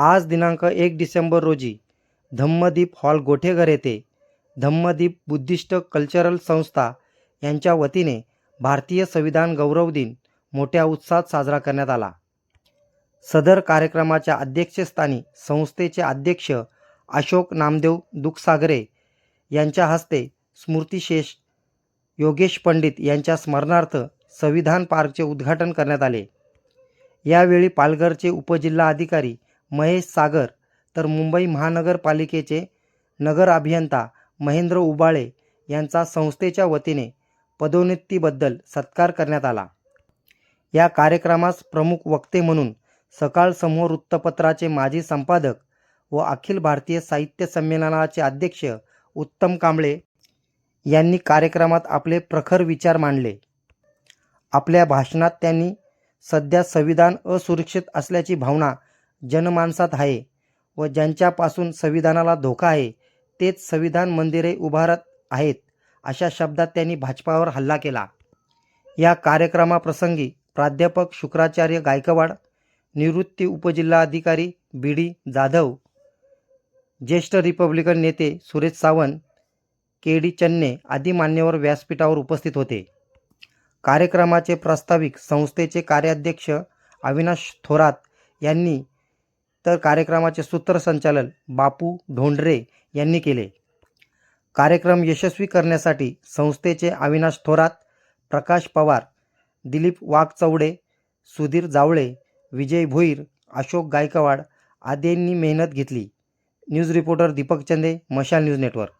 आज दिनांक एक डिसेंबर रोजी धम्मदीप हॉल गोठेघर येथे धम्मदीप बुद्धिस्ट कल्चरल संस्था यांच्या वतीने भारतीय संविधान गौरव दिन मोठ्या उत्साहात साजरा करण्यात आला. सदर कार्यक्रमाच्या अध्यक्षस्थानी संस्थेचे अध्यक्ष अशोक नामदेव दुखसागरे यांच्या हस्ते स्मृतिशेष योगेश पंडित यांच्या स्मरणार्थ संविधान पार्कचे उद्घाटन करण्यात आले. यावेळी पालघरचे उपजिल्हा अधिकारी महेश सागर तर मुंबई महानगरपालिकेचे नगर अभियंता महेंद्र उबाळे यांचा संस्थेच्या वतीने पदोन्नतीबद्दल सत्कार करण्यात आला. या कार्यक्रमास प्रमुख वक्ते म्हणून सकाळ समूह वृत्तपत्राचे माजी संपादक व अखिल भारतीय साहित्य संमेलनाचे अध्यक्ष उत्तम कांबळे यांनी कार्यक्रमात आपले प्रखर विचार मांडले. आपल्या भाषणात त्यांनी सध्या संविधान असुरक्षित असल्याची भावना जनमानसात आहे व ज्यांच्यापासून संविधानाला धोका आहे तेच संविधान मंदिरे उभारत आहेत अशा शब्दात त्यांनी भाजपावर हल्ला केला. या कार्यक्रमाप्रसंगी प्राध्यापक शुक्राचार्य गायकवाड निवृत्ती उपजिल्हाधिकारी बी डी जाधव ज्येष्ठ रिपब्लिकन नेते सुरेश सावंत के डी चन्ने आदी मान्यवर व्यासपीठावर उपस्थित होते. कार्यक्रमाचे प्रास्ताविक संस्थेचे कार्याध्यक्ष अविनाश थोरात यांनी तर कार्यक्रमाचे सूत्रसंचालन बापू ढोंडरे यांनी केले. कार्यक्रम यशस्वी करण्यासाठी संस्थेचे अविनाश थोरात प्रकाश पवार दिलीप वाघचौडे सुधीर जावळे विजय भोईर अशोक गायकवाड आदींनी मेहनत घेतली. न्यूज रिपोर्टर दीपक चंदे मशाल न्यूज नेटवर्क.